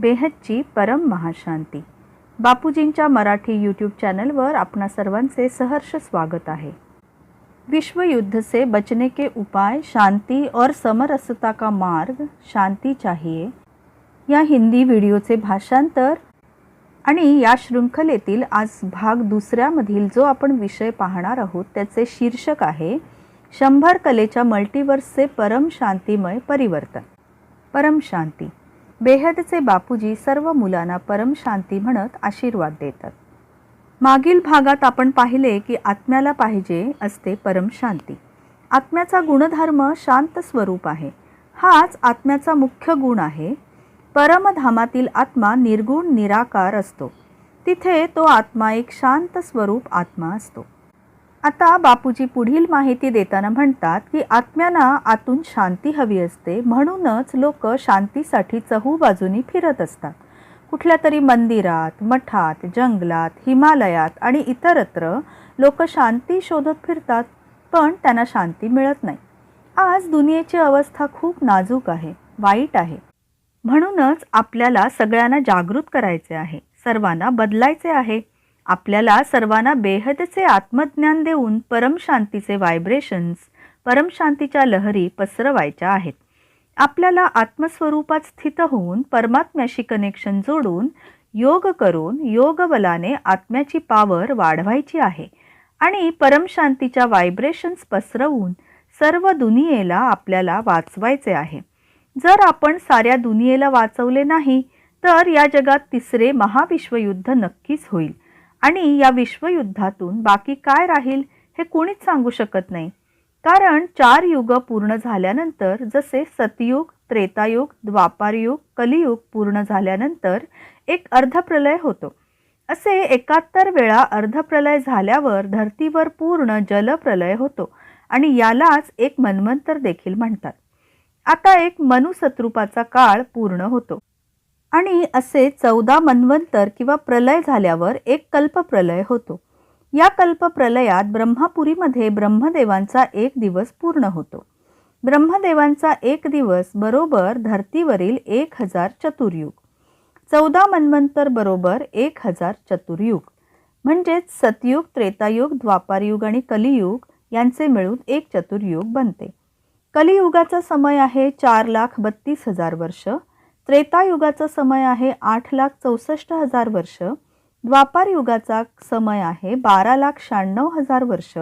बेहदची परम महाशांती. बापूजींच्या मराठी यूट्यूब चॅनलवर आपणा सर्वांचे सहर्ष स्वागत आहे. विश्वयुद्ध से बचने के उपाय शांति और समरसता का मार्ग शांती चाहिए. या हिंदी व्हिडिओचे भाषांतर आणि या शृंखलेतील आज भाग दुसऱ्यामधील जो आपण विषय पाहणार आहोत त्याचे शीर्षक आहे शंभर कलेच्या मल्टिवर्सचे परम शांतिमय परिवर्तन. परम शांती. बेहदचे बापूजी सर्व मुलांना परम शांती म्हणत आशीर्वाद देतात. मागील भागात आपण पाहिले की आत्म्याला पाहिजे असते परम शांती. आत्म्याचा गुणधर्म शांत स्वरूप आहे. हाच आत्म्याचा मुख्य गुण आहे. परमधामातील आत्मा निर्गुण निराकार असतो. तिथे तो आत्मा एक शांत स्वरूप आत्मा असतो. आता बापूजी पुढील माहिती देताना म्हणतात की आत्म्यांना आतून शांती हवी असते. म्हणूनच लोक शांतीसाठी चहूबाजूनी फिरत असतात. कुठल्या तरी मंदिरात मठात जंगलात हिमालयात आणि इतरत्र लोक शांती शोधत फिरतात पण त्यांना शांती मिळत नाही. आज दुनियेची अवस्था खूप नाजूक आहे वाईट आहे. म्हणूनच आपल्याला सगळ्यांना जागृत करायचे आहे सर्वांना बदलायचे आहे. आपल्याला सर्वांना बेहदचे आत्मज्ञान देऊन परमशांतीचे व्हायब्रेशन्स परमशांतीच्या लहरी पसरवायच्या आहेत. आपल्याला आत्मस्वरूपात स्थित होऊन परमात्म्याशी कनेक्शन जोडून योग करून योगबलाने आत्म्याची पावर वाढवायची आहे आणि परमशांतीच्या व्हायब्रेशन्स पसरवून सर्व दुनियेला आपल्याला वाचवायचे आहे. जर आपण साऱ्या दुनियेला वाचवले नाही तर या जगात तिसरे महाविश्वयुद्ध नक्कीच होईल. आणि या विश्वयुद्धातून बाकी काय राहील हे कोणीच सांगू शकत नाही. कारण चार युग पूर्ण झाल्यानंतर जसे सतयुग त्रेतायुग द्वापारयुग कलियुग पूर्ण झाल्यानंतर एक अर्धप्रलय होतो. असे एकाहत्तर वेळा अर्धप्रलय झाल्यावर धर्तीवर पूर्ण जलप्रलय होतो आणि यालाच एक मन्वंतर देखील म्हणतात. आता एक मनुसत्रूपाचा काळ पूर्ण होतो. आणि असे चौदा मन्वंतर किंवा प्रलय झाल्यावर एक कल्पप्रलय होतो. या कल्पप्रलयात ब्रह्मपुरीमध्ये ब्रह्मदेवांचा एक दिवस पूर्ण होतो. ब्रह्मदेवांचा एक दिवस बरोबर धर्तीवरील एक हजार चतुर्युग. चौदा मन्वंतर बरोबर एक हजार चतुर्युग. म्हणजेच सतयुग त्रेतायुग द्वापारयुग आणि कलियुग यांचे मिळून एक चतुर्युग बनते. कलियुगाचा समय आहे चार लाख बत्तीस हजार वर्ष. त्रेतायुगाचा समय आहे आठ लाख चौसष्ट हजार वर्ष. द्वापार युगाचा समय आहे बारा लाख शहाण्णव हजार वर्ष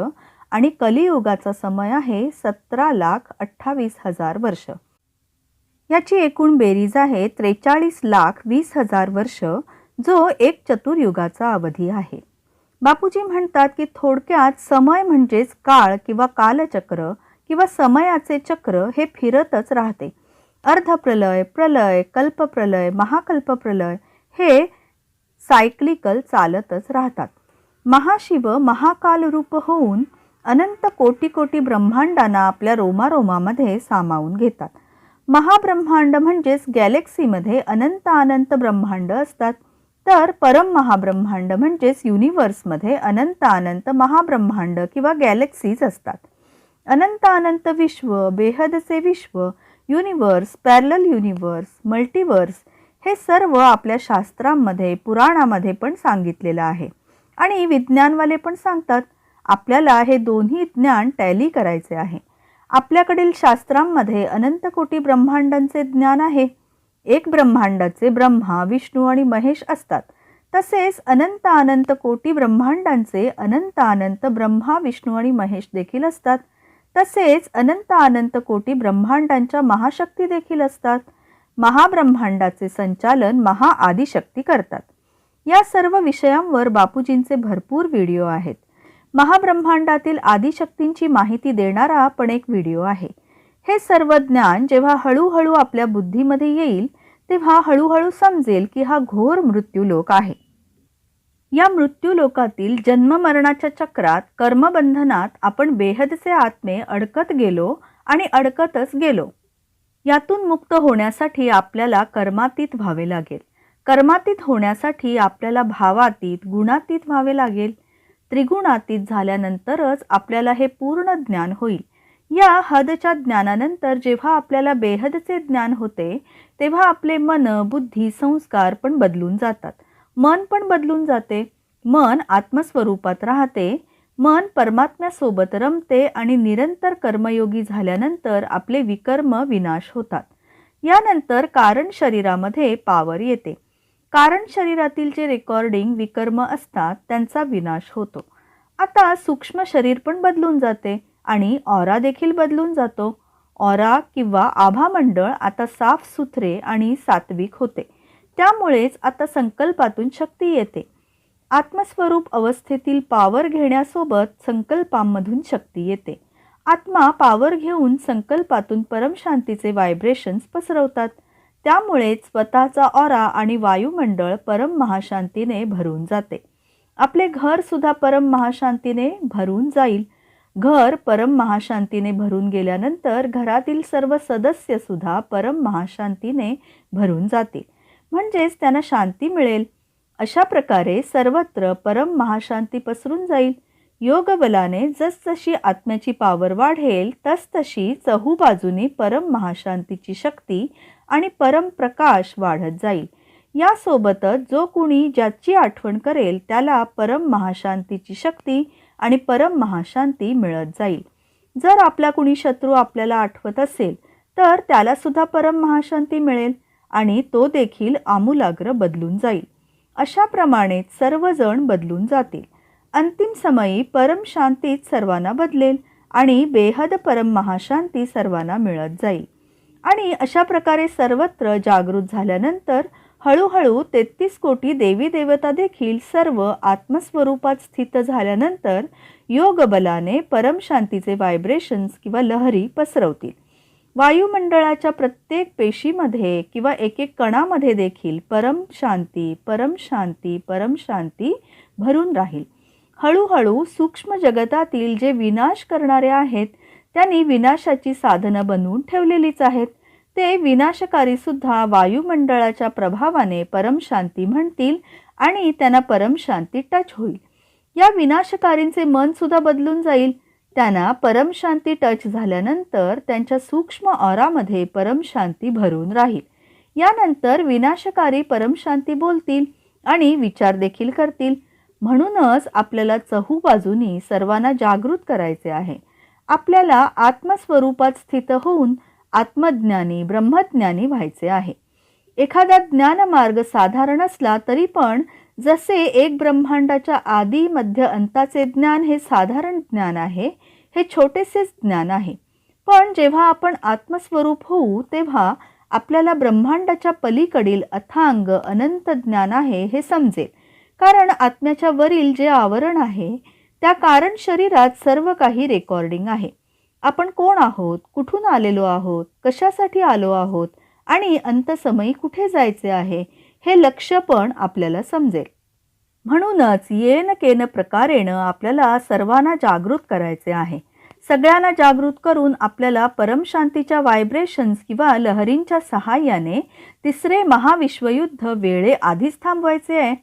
आणि कलियुगाचा समय आहे सतरा लाख अठ्ठावीस हजार वर्ष. याची एकूण बेरीज आहे त्रेचाळीस लाख वीस हजार वर्ष जो एक चतुर्युगाचा अवधी आहे. बापूजी म्हणतात की थोडक्यात समय म्हणजेच काळ किंवा कालचक्र किंवा समयाचे चक्र हे फिरतच राहते. अर्धप्रलय प्रलय कल्पप्रलय महाकल्पप्रलय हे सायक्लिकल चालतच राहतात. महाशिव महाकाल रूप होऊन अनंत कोटी कोटी ब्रह्मांडांना आपल्या रोमारोमामध्ये सामावून घेतात. महाब्रह्मांड म्हणजेच गॅलेक्सीमध्ये अनंत अनंत ब्रह्मांड असतात. तर परम महाब्रह्मांड म्हणजेच युनिवर्समध्ये अनंत अनंत महाब्रह्मांड किंवा गॅलेक्सीज असतात. अनंत अनंत विश्व बेहदचे विश्व युनिवर्स पॅरल युनिवर्स मल्टिवर्स हे सर्व आपल्या शास्त्रांमध्ये पुराणामध्ये पण सांगितलेलं आहे. आणि विज्ञानवाले पण सांगतात आपल्याला हे दोन्ही ज्ञान टॅली करायचे आहे. आपल्याकडील शास्त्रांमध्ये अनंत कोटी ब्रह्मांडांचे ज्ञान आहे. एक ब्रह्मांडाचे ब्रह्मा विष्णू आणि महेश असतात. तसेच अनंत अनंत कोटी ब्रह्मांडांचे अनंत अनंत ब्रह्मा विष्णू आणि महेश देखील असतात. तसेच अनंत अनंत कोटी ब्रह्मांडांच्या महाशक्ती देखील असतात. महाब्रह्मांडाचे संचालन महाआदिशक्ती करतात. या सर्व विषयांवर बापूजींचे भरपूर व्हिडिओ आहेत. महाब्रह्मांडातील आदिशक्तींची माहिती देणारा पण एक व्हिडिओ आहे. हे सर्व ज्ञान जेव्हा हळूहळू आपल्या बुद्धीमध्ये येईल तेव्हा हळूहळू समजेल की हा घोर मृत्यूलोक आहे. या मृत्यूलोकातील जन्ममरणाच्या चक्रात कर्मबंधनात आपण बेहदचे आत्मे अडकत गेलो आणि अडकतच गेलो. यातून मुक्त होण्यासाठी आपल्याला कर्मातीत व्हावे लागेल. कर्मातीत होण्यासाठी आपल्याला भावातीत गुणातीत व्हावे लागेल. त्रिगुणातीत झाल्यानंतरच आपल्याला हे पूर्ण ज्ञान होईल. या हदच्या ज्ञानानंतर जेव्हा आपल्याला बेहदचे ज्ञान होते तेव्हा आपले मन बुद्धी संस्कार पण बदलून जातात. मन पण बदलून जाते. मन आत्मस्वरूपात राहते. मन परमात्म्यासोबत रमते आणि निरंतर कर्मयोगी झाल्यानंतर आपले विकर्म विनाश होतात. यानंतर कारण शरीरामध्ये पावर येते. कारण शरीरातील जे रेकॉर्डिंग विकर्म असतात त्यांचा विनाश होतो. आता सूक्ष्म शरीर पण बदलून जाते आणि ऑरा देखील बदलून जातो. ऑरा किंवा आभामंडळ आता साफ सुथरे आणि सात्विक होते. त्यामुळेच आता संकल्पातून शक्ती येते. आत्मस्वरूप अवस्थेतील पावर घेण्यासोबत संकल्पांमधून शक्ती येते. आत्मा पावर घेऊन संकल्पातून परमशांतीचे व्हायब्रेशन्स पसरवतात. त्यामुळेच स्वतःचा ऑरा आणि वायुमंडळ परम महाशांतीने भरून जाते. आपले घर सुद्धा परम महाशांतीने भरून जाईल. घर परम महाशांतीने भरून गेल्यानंतर घरातील सर्व सदस्य सुद्धा परम महाशांतीने भरून जातील. म्हणजेच त्यांना शांती मिळेल. अशा प्रकारे सर्वत्र परम महाशांती पसरून जाईल. योगबलाने जसजशी आत्म्याची पावर वाढेल तसतशी चहूबाजूनी परम महाशांतीची शक्ती आणि परम प्रकाश वाढत जाईल. यासोबतच जो कुणी ज्याची आठवण करेल त्याला परम महाशांतीची शक्ती आणि परम महाशांती मिळत जाईल. जर आपला कुणी शत्रू आपल्याला आठवत असेल तर त्यालासुद्धा परम महाशांती मिळेल. आणि तो देखील आमूलाग्र बदलून जाईल. अशाप्रमाणे सर्वजण बदलून जातील. अंतिम समयी परम शांतीत सर्वांना बदलेल आणि बेहद परम महाशांती सर्वांना मिळत जाईल. आणि अशा प्रकारे सर्वत्र जागृत झाल्यानंतर हळूहळू तेहतीस कोटी देवी देवता देखील सर्व आत्मस्वरूपात स्थित झाल्यानंतर योगबलाने परमशांतीचे व्हायब्रेशन्स किंवा लहरी पसरवतील. वायुमंडळाच्या प्रत्येक पेशीमध्ये किंवा एक एक कणामध्ये देखील परम शांती परम शांती परम शांती भरून राहील. हळूहळू सूक्ष्म जगतातील जे विनाश करणारे आहेत त्यांनी विनाशाची साधनं बनवून ठेवलेलीच आहेत. ते विनाशकारीसुद्धा वायुमंडळाच्या प्रभावाने परमशांती म्हणतील आणि त्यांना परमशांती टच होईल. या विनाशकारींचे मनसुद्धा बदलून जाईल. त्यांना परमशांती टच झाल्यानंतर त्यांच्या सूक्ष्म ऑरामध्ये परमशांती भरून राहील. यानंतर विनाशकारी परमशांती बोलतील आणि विचार देखील करतील. म्हणूनच आपल्याला चहू बाजूनी सर्वांना जागृत करायचे आहे. आपल्याला आत्मस्वरूपात स्थित होऊन आत्मज्ञानी ब्रह्मज्ञानी व्हायचे आहे. एखादा ज्ञानमार्ग साधारण असला तरी पण जसे एक ब्रह्मांडाच्या आदी मध्य अंताचे ज्ञान हे साधारण ज्ञान आहे हे छोटेसेच ज्ञान आहे. पण जेव्हा आपण आत्मस्वरूप होऊ तेव्हा आपल्याला ब्रह्मांडाच्या पलीकडील अथांग अनंत ज्ञान आहे हे समजेल. कारण आत्म्याच्या वरील जे आवरण आहे त्या कारण शरीरात सर्व काही रेकॉर्डिंग आहे. आपण कोण आहोत कुठून आलेलो आहोत कशासाठी आलो आहोत आणि अंतसमयी कुठे जायचे आहे हे लक्ष पण आपल्याला समजेल. म्हणूनच येन केन प्रकारेनं आपल्याला सर्वांना जागृत करायचे आहे. सगळ्यांना जागृत करून आपल्याला परमशांतीच्या व्हायब्रेशन्स किंवा लहरींच्या सहाय्याने तिसरे महाविश्वयुद्ध वेळे आधीच थांबवायचे आहे.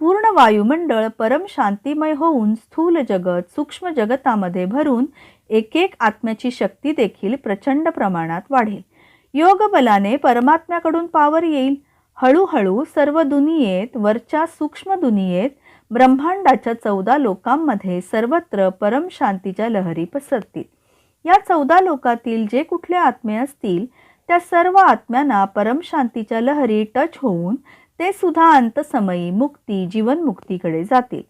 पूर्ण वायुमंडळ परमशांतीमय होऊन स्थूल जगत सूक्ष्म जगतामध्ये भरून एक एक आत्म्याची शक्ती देखील प्रचंड प्रमाणात वाढेल. योगबलाने परमात्म्याकडून पावर येईल. हळूहळू सर्व दुनियेत वरच्या सूक्ष्म दुनियेत ब्रह्मांडाच्या चौदा लोकांमध्ये सर्वत्र परम शांतीच्या लहरी पसरतील. या चौदा लोकातील जे कुठले आत्मे असतील त्या सर्व आत्म्यांना परम शांतीच्या लहरी टच होऊन ते सुद्धा अंतसमयी मुक्ती जीवनमुक्तीकडे जातील.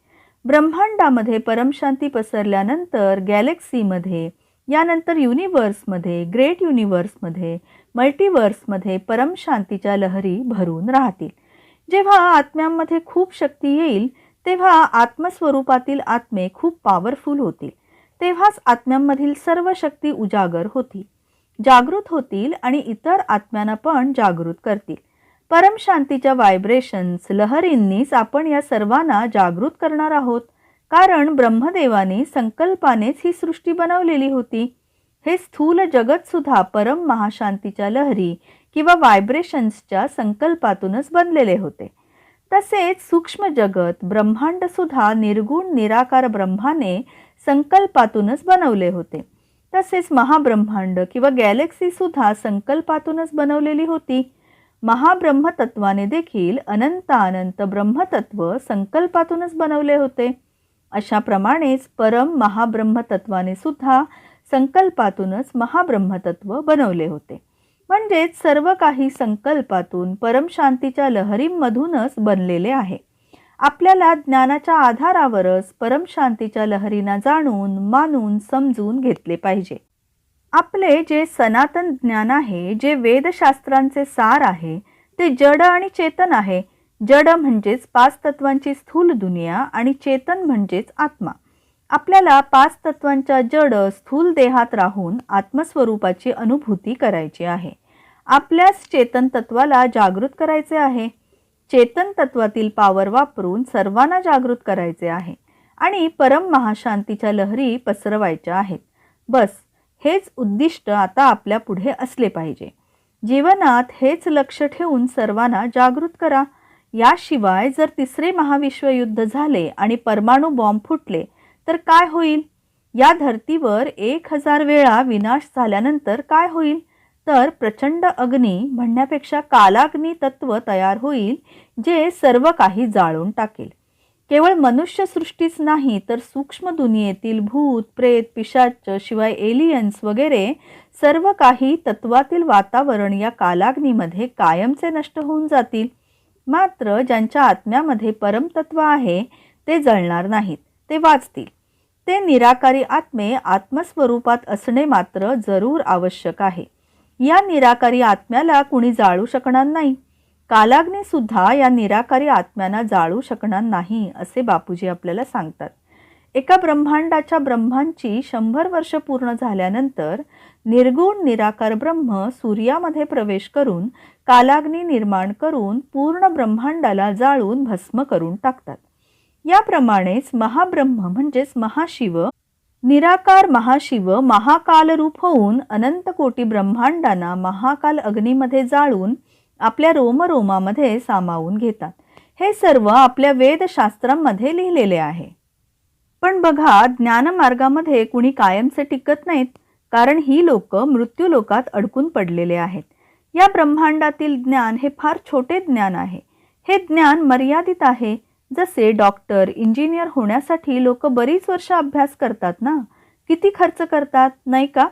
ब्रह्मांडामध्ये परमशांती पसरल्यानंतर गॅलेक्सीमध्ये यानंतर युनिवर्समध्ये ग्रेट युनिवर्समध्ये मल्टिवर्समध्ये परमशांतीच्या लहरी भरून राहतील. जेव्हा आत्म्यांमध्ये खूप शक्ती येईल तेव्हा आत्मस्वरूपातील आत्मे खूप पॉवरफुल होतील. तेव्हाच आत्म्यांमधील सर्व शक्ती उजागर होतील. जागृत होतील आणि इतर आत्म्यांना पण जागृत करतील. परमशांतीच्या व्हायब्रेशन्स लहरींनीच आपण या सर्वांना जागृत करणार आहोत. कारण ब्रह्मदेवाने संकल्पानेच ही सृष्टी बनवलेली होती. हे स्थूल जगतसुद्धा परम महाशांतीच्या लहरी किंवा व्हायब्रेशन्सच्या संकल्पातूनच बनलेले होते. तसेच सूक्ष्म जगत ब्रह्मांडसुद्धा निर्गुण निराकार ब्रह्माने संकल्पातूनच बनवले होते. तसेच महाब्रह्मांड किंवा गॅलेक्सीसुद्धा संकल्पातूनच बनवलेली होती. महाब्रह्मतत्वाने देखील अनंत अनंत ब्रह्मतत्व संकल्पातूनच बनवले होते. अशाप्रमाणेच परम महाब्रह्मतत्वाने सुद्धा संकल्पातूनच महाब्रह्मतत्व बनवले होते. म्हणजेच सर्व काही संकल्पातून परमशांतीच्या लहरींमधूनच बनलेले आहे. आपल्याला ज्ञानाच्या आधारावरच परमशांतीच्या लहरींना जाणून मानून समजून घेतले पाहिजे. आपले जे सनातन ज्ञान आहे जे वेदशास्त्रांचे सार आहे ते जड आणि चेतन आहे. जड म्हणजेच पाच तत्वांची स्थूल दुनिया आणि चेतन म्हणजेच आत्मा. आपल्याला पाच तत्वांच्या जड स्थूल देहात राहून आत्मस्वरूपाची अनुभूती करायची आहे. आपल्याच चेतन तत्वाला जागृत करायचे आहे. चेतन तत्वातील पावर वापरून सर्वांना जागृत करायचे आहे आणि परम महाशांतीच्या लहरी पसरवायच्या आहेत. बस हेच उद्दिष्ट आता आपल्या पुढे असले पाहिजे. जीवनात हेच लक्ष ठेवून सर्वांना जागृत करा. याशिवाय जर तिसरे महाविश्वयुद्ध झाले आणि परमाणू बॉम्ब फुटले तर काय होईल? या धर्तीवर एक हजार वेळा विनाश झाल्यानंतर काय होईल? तर प्रचंड अग्नी म्हणण्यापेक्षा कालाग्नी तत्व तयार होईल जे सर्व काही जाळून टाकेल. केवळ मनुष्यसृष्टीच नाही तर सूक्ष्म दुनियेतील भूत प्रेत पिशाच शिवाय एलियन्स वगैरे सर्व काही तत्वातील वातावरण या कालाग्नीमध्ये कायमचे नष्ट होऊन जातील. मात्र ज्यांच्या आत्म्यामध्ये परमतत्व आहे ते जळणार नाहीत ते वाचतील. ते निराकारी आत्मे आत्मस्वरूपात असणे मात्र जरूर आवश्यक आहे. या निराकारी आत्म्याला कुणी जाळू शकणार नाही. कालाग्नीसुद्धा या निराकारी आत्म्यांना जाळू शकणार नाही असे बापूजी आपल्याला सांगतात. एका ब्रह्मांडाच्या ब्रह्मांची शंभर वर्ष पूर्ण झाल्यानंतर निर्गुण निराकार ब्रह्म सूर्यामध्ये प्रवेश करून कालाग्नी निर्माण करून पूर्ण ब्रह्मांडाला जाळून भस्म करून टाकतात. याप्रमाणेच महाब्रह्म म्हणजेच महाशिव निराकार महाशिव महाकाल रूप होऊन अनंत कोटी ब्रह्मांडांना महाकाल अग्नीमध्ये जाळून आपल्या रोमरोमामध्ये सामावून घेतात. हे सर्व आपल्या वेदशास्त्रांमध्ये लिहिलेले आहे. पण बघा ज्ञानमार्गामध्ये कुणी कायमचे टिकत नाहीत कारण ही लोक मृत्यूलोकात अडकून पडलेले आहेत. या ब्रह्मांडातील ज्ञान हे फार छोटे ज्ञान आहे. हे ज्ञान मर्यादित आहे. जसे डॉक्टर इंजिनियर होण्यासाठी लोक बरीच वर्ष अभ्यास करतात ना? किती खर्च करतात नाही का?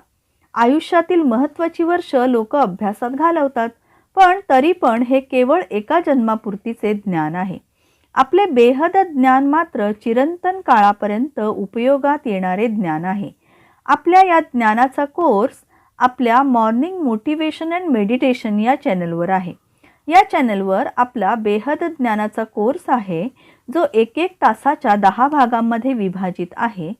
आयुष्यातील महत्त्वाची वर्ष लोक अभ्यासात घालवतात पण तरी पण हे केवळ एका जन्मापुरतीचे ज्ञान आहे. आपले बेहद ज्ञान मात्र चिरंतन काळापर्यंत उपयोगात येणारे ज्ञान आहे. आपल्या या ज्ञानाचा कोर्स आपल्या मॉर्निंग मोटिवेशन अँड मेडिटेशन या चॅनलवर आहे. या चॅनलवर आपला बेहद ज्ञानाचा कोर्स आहे जो एक एक तासाच्या दहा भागांमध्ये विभाजित आहे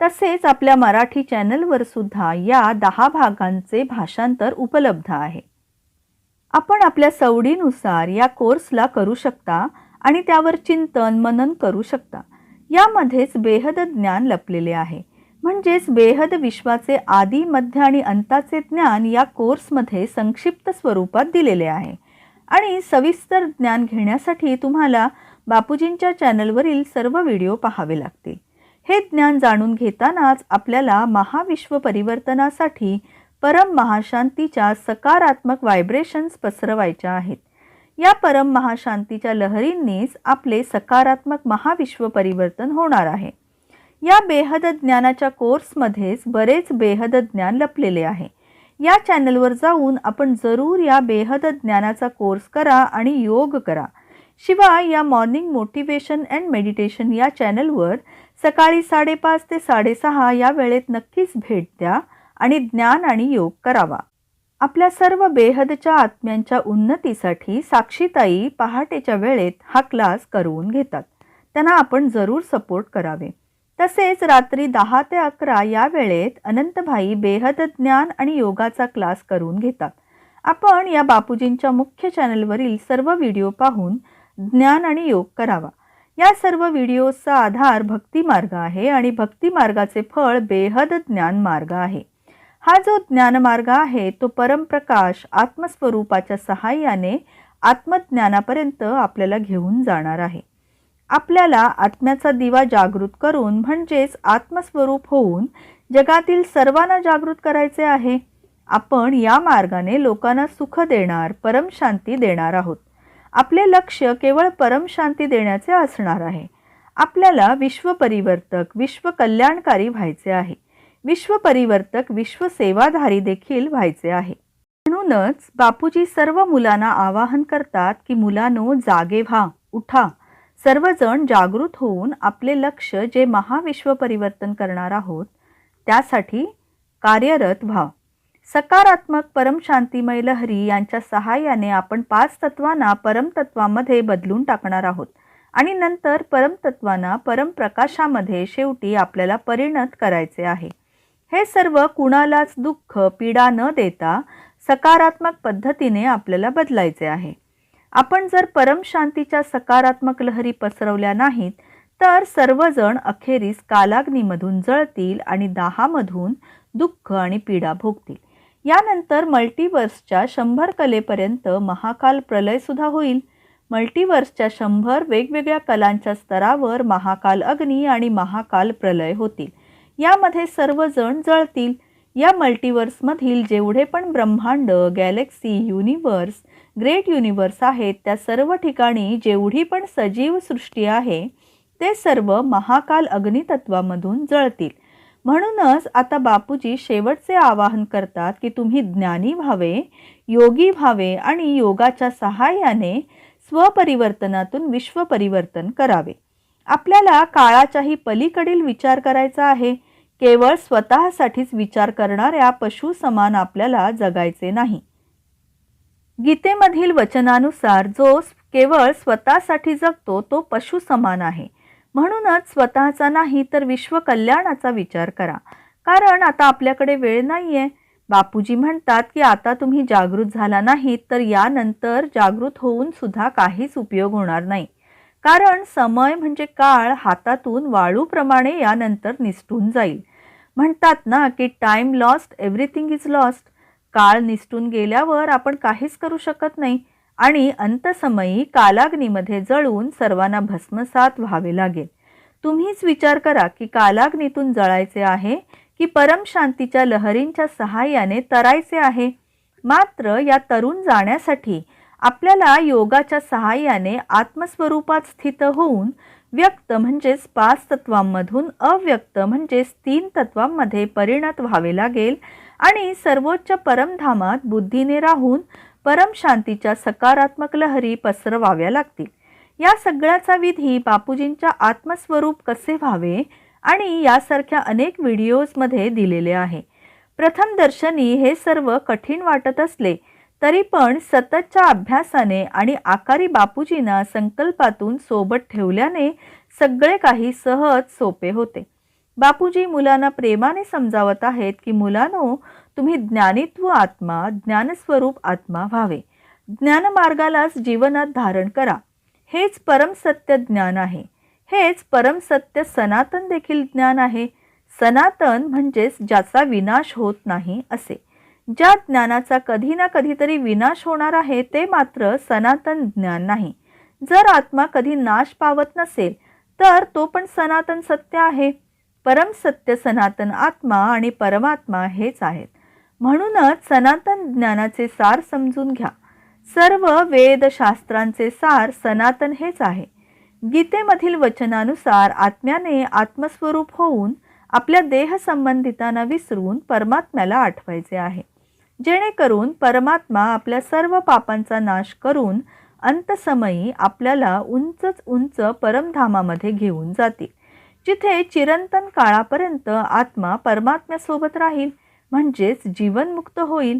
तसेच आपल्या मराठी चॅनलवर सुद्धा या दहा भागांचे भाषांतर उपलब्ध आहे. आपण आपल्या सवडीनुसार या कोर्सला करू शकता आणि त्यावर चिंतन मनन करू शकता. यामध्येच बेहद ज्ञान लपलेले आहे. म्हणजेच बेहद विश्वाचे आदी मध्य आणि अंताचे ज्ञान या कोर्समध्ये संक्षिप्त स्वरूपात दिलेले आहे. आणि सविस्तर ज्ञान घेण्यासाठी तुम्हाला बापूजींच्या चॅनलवरील सर्व व्हिडिओ पाहावे लागतील हे ज्ञान जाणून घेतानाच आपल्याला महाविश्व परिवर्तनासाठी परम महाशांतीच्या सकारात्मक व्हायब्रेशन्स पसरवायच्या आहेत. या परम महाशांतीच्या लहरींनीच आपले सकारात्मक महाविश्व परिवर्तन होणार आहे. या बेहद ज्ञानाच्या कोर्समध्येच बरेच बेहद ज्ञान लपलेले आहे. या चॅनलवर जाऊन आपण जरूर या बेहद ज्ञानाचा कोर्स करा आणि योग करा. शिवाय या मॉर्निंग मोटिवेशन अँड मेडिटेशन या चॅनलवर सकाळी साडेपाच ते साडेसहा या वेळेत नक्कीच भेट द्या आणि ज्ञान आणि योग करावा. आपल्या सर्व बेहदच्या आत्म्यांच्या उन्नतीसाठी साक्षीताई पहाटेच्या वेळेत हा क्लास करवून घेतात. त्यांना आपण जरूर सपोर्ट करावे. तसेच रात्री दहा ते अकरा या वेळेत अनंतभाई बेहद ज्ञान आणि योगाचा क्लास करून घेतात. आपण या बापूजींच्या मुख्य चॅनलवरील सर्व व्हिडिओ पाहून ज्ञान आणि योग करावा. या सर्व व्हिडिओचा आधार भक्ती मार्ग आहे आणि भक्ती मार्गाचे फळ बेहद ज्ञान मार्ग आहे. हा जो ज्ञानमार्ग आहे तो परमप्रकाश आत्मस्वरूपाच्या सहाय्याने आत्मज्ञानापर्यंत आपल्याला घेऊन जाणार आहे. आपल्याला आत्म्याचा दिवा जागृत करून म्हणजेच आत्मस्वरूप होऊन जगातील सर्वांना जागृत करायचे आहे. आपण या मार्गाने लोकांना सुख देणार परमशांती देणार आहोत. आपले लक्ष केवळ परमशांती देण्याचे असणार आहे. आपल्याला विश्वपरिवर्तक विश्व कल्याणकारी व्हायचे आहे. विश्वपरिवर्तक विश्वसेवाधारी देखील व्हायचे आहे. म्हणूनच बापूजी सर्व मुलांना आवाहन करतात की मुलांनो जागे व्हा उठा. सर्वजण जागृत होऊन आपले लक्ष जे महाविश्व परिवर्तन करणार आहोत त्यासाठी कार्यरत व्हा. सकारात्मक परमशांतिमय लहरी यांच्या सहाय्याने आपण पाच तत्वांना परमतत्वामध्ये बदलून टाकणार आहोत. आणि नंतर परमतत्वांना परमप्रकाशामध्ये शेवटी आपल्याला परिणत करायचे आहे. हे सर्व कुणालाच दुःख पीडा न देता सकारात्मक पद्धतीने आपल्याला बदलायचे आहे. आपण जर परमशांतीच्या सकारात्मक लहरी पसरवल्या नाहीत तर सर्वजण अखेरीस कालाग्नीमधून जळतील आणि दाहामधून दुःख आणि पीडा भोगतील. यानंतर मल्टिवर्सच्या शंभर कलेपर्यंत महाकाल प्रलयसुद्धा होईल. मल्टिवर्सच्या शंभर वेगवेगळ्या कलांच्या स्तरावर महाकाल अग्नी आणि महाकाल प्रलय होतील. यामध्ये सर्वजण जळतील. या मल्टिवर्समधील जेवढे पण ब्रह्मांड गॅलेक्सी युनिवर्स ग्रेट युनिवर्स आहेत त्या सर्व ठिकाणी जेवढी पण सजीव सृष्टी आहे ते सर्व महाकाल अग्नितत्वामधून जळतील. म्हणूनच आता बापूजी शेवटचे आवाहन करतात की तुम्ही ज्ञानी व्हावे योगी व्हावे आणि योगाच्या सहाय्याने स्वपरिवर्तनातून विश्वपरिवर्तन करावे. आपल्याला काळाच्याही पलीकडील विचार करायचा आहे. केवळ स्वतःसाठीच विचार करणाऱ्या पशु समान आपल्याला जगायचे नाही. गीतेमधील वचनानुसार जो केवळ स्वतःसाठी जगतो तो पशु समान आहे. म्हणूनच स्वतःचा नाही तर विश्व कल्याणाचा विचार करा. कारण आता आपल्याकडे वेळ नाही आहे बापूजी म्हणतात की आता तुम्ही जागृत झाला नाहीत तर यानंतर जागृत होऊन सुद्धा काहीच उपयोग होणार नाही. कारण समय म्हणजे काळ हातातून वाळूप्रमाणे यानंतर निसटून जाईल. म्हणतात ना की time lost everything is lost काळ निसटून गेल्यावर आपण काहीच करू शकत नाही. आणि अंतसमयी कालाग्नीमध्ये जळून सर्वांना भस्मसात व्हावे लागेल. तुम्हीच विचार करा की कालाग्नीतून जळायचे आहे की परमशांतीच्या लहरींच्या सहाय्याने तरायचे आहे? मात्र या तरुण जाण्यासाठी आपल्याला योगाच्या सहाय्याने आत्मस्वरूपात स्थित होऊन व्यक्त म्हणजेच पाच तत्वांमधून अव्यक्त म्हणजेच तीन तत्वांमध्ये परिणत व्हावे लागेल आणि सर्वोच्च परमधामात बुद्धीने राहून परमशांतीच्या सकारात्मक लहरी पसरवाव्या लागतील. या सगळ्याचा विधी बापूजींच्या आत्मस्वरूप कसे व्हावे? आणि यासारख्या अनेक व्हिडिओजमध्ये दिलेले आहे. प्रथम दर्शनी हे सर्व कठीण वाटत असले तरी पण सततच्या अभ्यासाने आणि आकारी बापूजींना संकल्पातून सोबत ठेवल्याने सगळे काही सहज सोपे होते. बापूजी मुलांना प्रेमाने समजावत आहेत की मुलांनो तुम्ही ज्ञानित्व आत्मा ज्ञानस्वरूप आत्मा व्हावे. ज्ञानमार्गालाच जीवनात धारण करा. हेच परमसत्य ज्ञान आहे. हेच परमसत्य सनातन देखील ज्ञान आहे. सनातन म्हणजेच ज्याचा विनाश होत नाही असे. ज्या ज्ञानाचा कधी ना कधीतरी विनाश होणार आहे ते मात्र सनातन ज्ञान नाही. जर आत्मा कधी नाश पावत नसेल तर तो पण सनातन सत्य आहे. परमसत्य सनातन आत्मा आणि परमात्मा हेच आहेत. म्हणूनच सनातन ज्ञानाचे सार समजून घ्या. सर्व वेदशास्त्रांचे सार सनातन हेच आहे. गीतेमधील वचनानुसार आत्म्याने आत्मस्वरूप होऊन आपल्या देहसंबंधितांना विसरून परमात्म्याला आठवायचे आहे. जेणेकरून परमात्मा आपल्या सर्व पापांचा नाश करून अंतसमयी आपल्याला उंचच उंच परमधामामध्ये घेऊन जातील. जिथे चिरंतन काळापर्यंत आत्मा परमात्म्यासोबत राहील म्हणजेच जीवनमुक्त होईल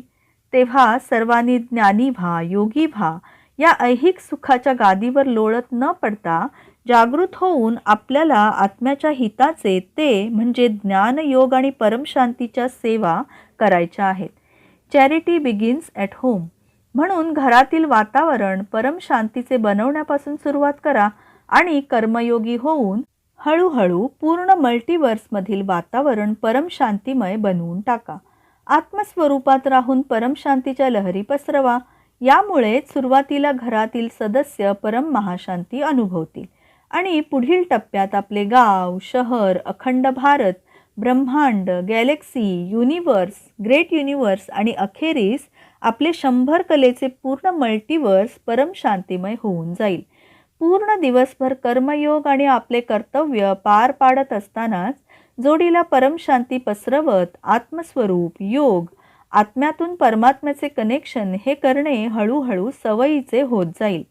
तेव्हा सर्वांनी ज्ञानी व्हा योगी व्हा. या ऐहिक सुखाच्या गादीवर लोळत न पडता जागृत होऊन आपल्याला आत्म्याच्या हिताचे ते म्हणजे ज्ञान योग आणि परमशांतीच्या सेवा करायच्या आहेत. चॅरिटी बिगिन्स ॲट होम म्हणून घरातील वातावरण परमशांतीचे बनवण्यापासून सुरुवात करा आणि कर्मयोगी होऊन हळूहळू पूर्ण मल्टिवर्समधील वातावरण परमशांतिमय बनवून टाका. आत्मस्वरूपात राहून परमशांतीच्या लहरी पसरवा. यामुळे सुरुवातीला घरातील सदस्य परम महाशांती अनुभवतील. आणि पुढील टप्प्यात आपले गाव शहर अखंड भारत ब्रह्मांड गॅलेक्सी युनिवर्स ग्रेट युनिवर्स आणि अखेरीस आपले शंभर कलेचे पूर्ण मल्टिवर्स परमशांतीमय होऊन जाईल. पूर्ण दिवसभर कर्मयोग आणि आपले कर्तव्य पार पाडत असतानाच जोडीला परमशांती पसरवत आत्मस्वरूप योग आत्म्यातून परमात्म्याचे कनेक्शन हे करणे हळूहळू सवयीचे होत जाईल.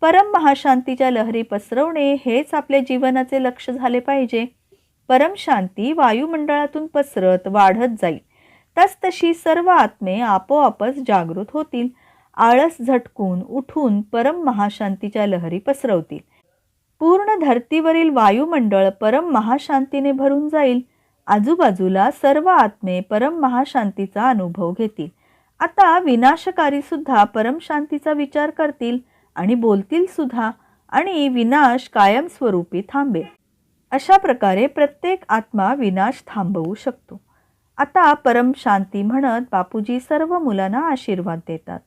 परम महाशांतीच्या लहरी पसरवणे हेच आपल्या जीवनाचे लक्ष झाले पाहिजे. परमशांती वायुमंडळातून पसरत वाढत जाईल. तसतशी सर्व आत्मे आपोआपच जागृत होतील. आळस झटकून उठून परम महाशांतीच्या लहरी पसरवतील. पूर्ण धर्तीवरील वायुमंडळ परम महाशांतीने भरून जाईल. आजूबाजूला सर्व आत्मे परम महाशांतीचा अनुभव घेतील. आता विनाशकारी सुद्धा परम शांतीचा विचार करतील आणि बोलतील सुद्धा आणि विनाश कायमस्वरूपी थांबेल. अशा प्रकारे प्रत्येक आत्मा विनाश थांबवू शकतो. आता परम शांती म्हणत बापूजी सर्व मुलांना आशीर्वाद देतात.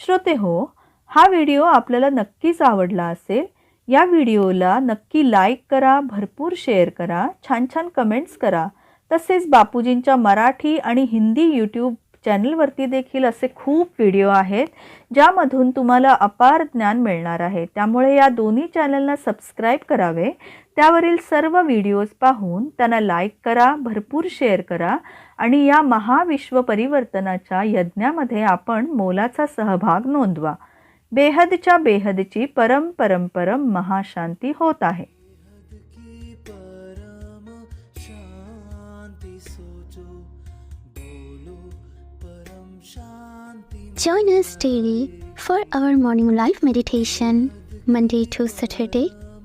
श्रोते हो हा व्हिडिओ आपल्याला नक्कीच आवडला असेल. या व्हिडिओला नक्की लाईक करा भरपूर शेअर करा छान छान कमेंट्स करा. तसेच बापूजींच्या मराठी आणि हिंदी यूट्यूब चॅनलवरती देखील असे खूप व्हिडिओ आहेत ज्यामधून तुम्हाला अपार ज्ञान मिळणार आहे. त्यामुळे या दोन्ही चॅनलला सबस्क्राईब करावे. त्यावरील सर्व व्हिडिओज पाहून त्यांना लाईक करा भरपूर शेअर करा आणि या महाविश्व परिवर्तनाच्या यज्ञामध्ये आपण मोलाचा सहभाग नोंदवा. बेहदच्या बेहदची परम परम परम महाशांती होत आहे. Join us daily for our morning live meditation, Monday to Saturday,